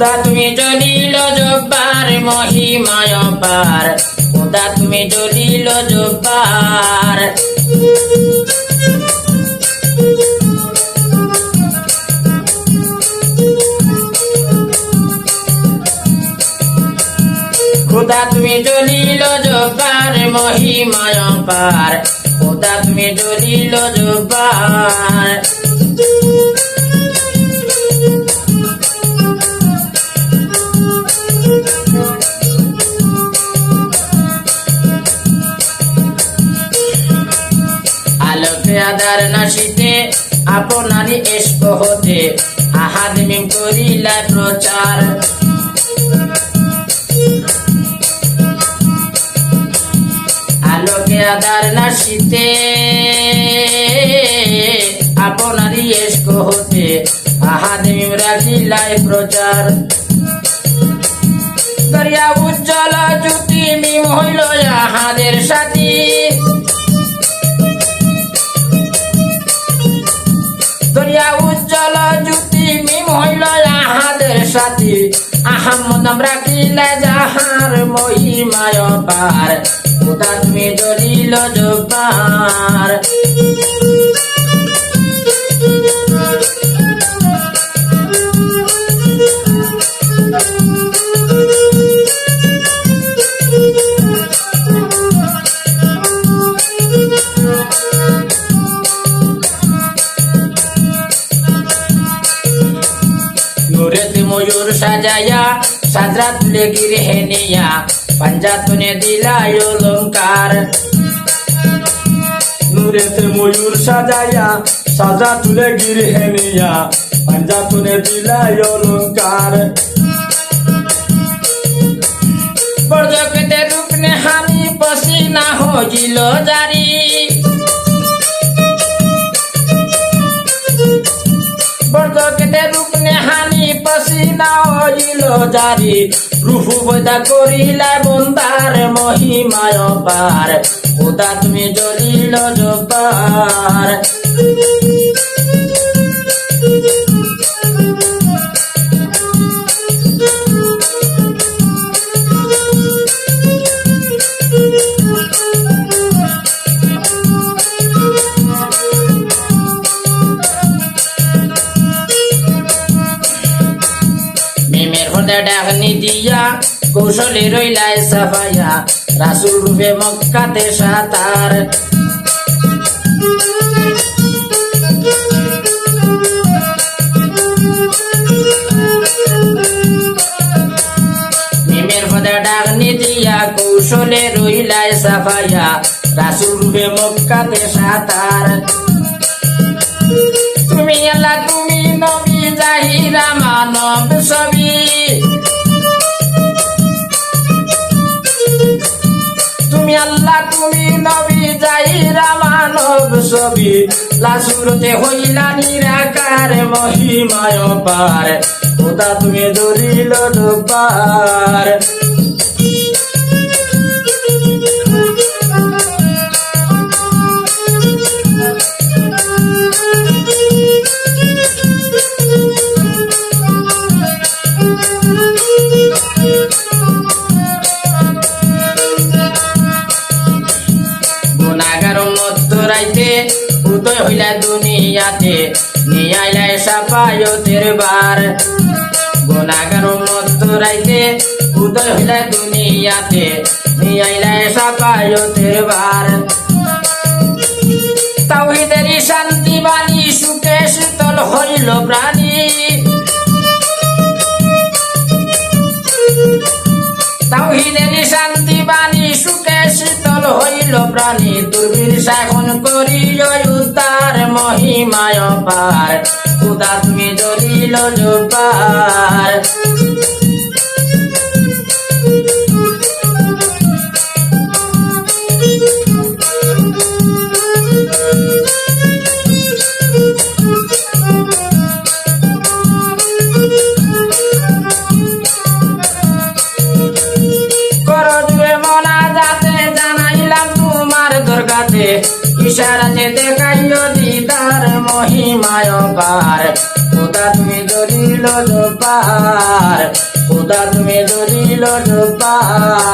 খুদা তুমি জলিল জব্বার, মহিমায় পার খুদা তুমি জলিল জব্বার। খুদা তুমি জলিল জব্বার, মহিমায় পার খুদা তুমি জলিল জব্বার। আদার নাশিতে আপনারই এসক হতে আহাদ মিম করিলা প্রচার। আলোকে আদার নাশিতে আপনারই এসক হতে আহাদ রাখিলাই প্রচার। করিয়া উজ্জ্বল সাথী। আহমদ রাখিলে যাহার মহিমায় পার খুদা তুমি জলিল ময়ূর সাজায়া সাজরা তুলে গিরে হেনিয়া পাঞ্জাতনে দিলায় অলঙ্কার নুরেতে ময়ূর সাজাইয়া সাজা তুলে গিরে হেনিয়া পাঞ্জাতনে দিলাই অলঙ্কার পর্যকেতে রূপনে হানি পসিনা হজিল জারি। পর্যকেতে রূপনে হানি পসিনা হজিল জারি। রূপু বৈদা করিলা বন্দার মহিমায় পার খোদা তুমি জলিল জব্বার হদে ডাকনি দিয়া কৌশলে রইলাই সাফাইয়া। রাসুল রূপে মক্কাতে সাতার। ডাকনি দিয়া কৌশলে রইলাই সাফাইয়া। রাসুল রূপে মক্কাতে সাতার। তুমি আল্লাহ, তুমি নবী যাইরা মানব ছবি। লাসুরতে হইলা নিরাকার মহিমায় পার তুমি দরিল পার হইলা দুনিয়াতে নিয়াইলাই সাপায়তের বার গুণাগার মত রাইতে, উদয় হইলা দুনিয়াতে নিয়াইলাই সাপায়তের বার তাওহিদেরই শান্তি বাণী সুখে শীতল হইল প্রাণী। তাওহিদেরই শান্তি বাণী সুখে শীতল হইল প্রাণী। দুর্বীর শাসন করি উদ্ধার, মহিমায় পার খুদা তুমি জলিল জোপার পার খোদা তুমি ধরিল পাহাড় খোদা তুমি ধরিল পাহাড়